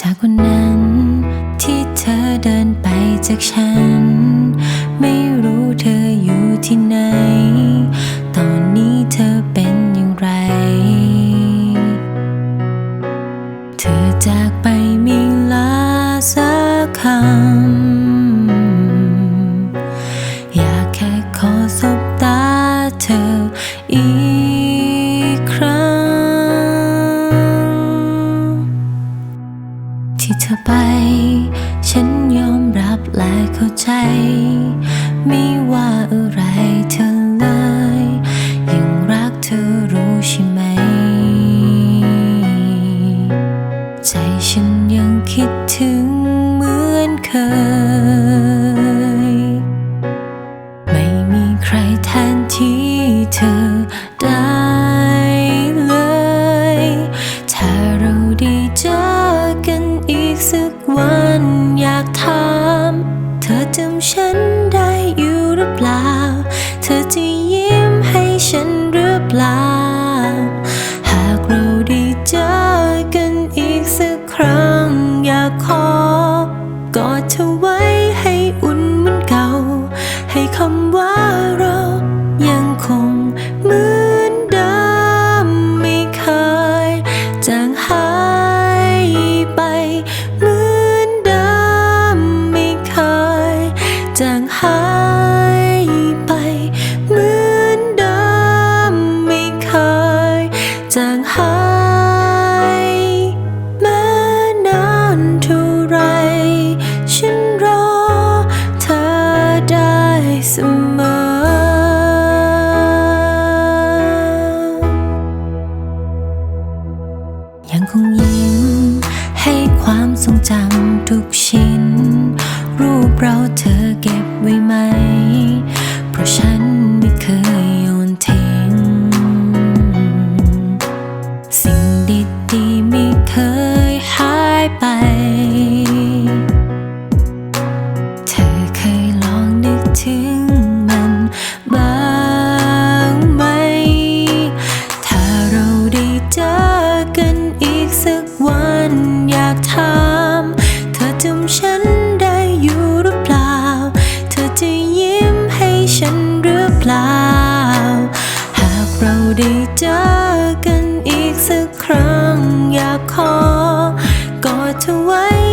จากวันนั้นที่เธอเดินไปจากฉัน ไม่รู้เธออยู่ที่ไหน ตอนนี้เธอเป็นอย่างไร เธอจากไปม่ลาสักคำ อยากแค่ขอสบตาเธออีก เธอไป ฉันยอมรับและเข้าใจ ไม่ว่าอะไรเธอเลย ยังรักเธอรู้ใช่ไหม ใจฉันยังคิดถึง เธอจำฉันได้อยู่หรือเปล่า เธอจะยิ้มให้ฉัน คงยิ้ม ให้ความทรงจำทุกชิ้น รูปเราเธอเก็บไว้ไหม ได้เจอกันอีกสักครั้งอยากขอกอดเธอไว้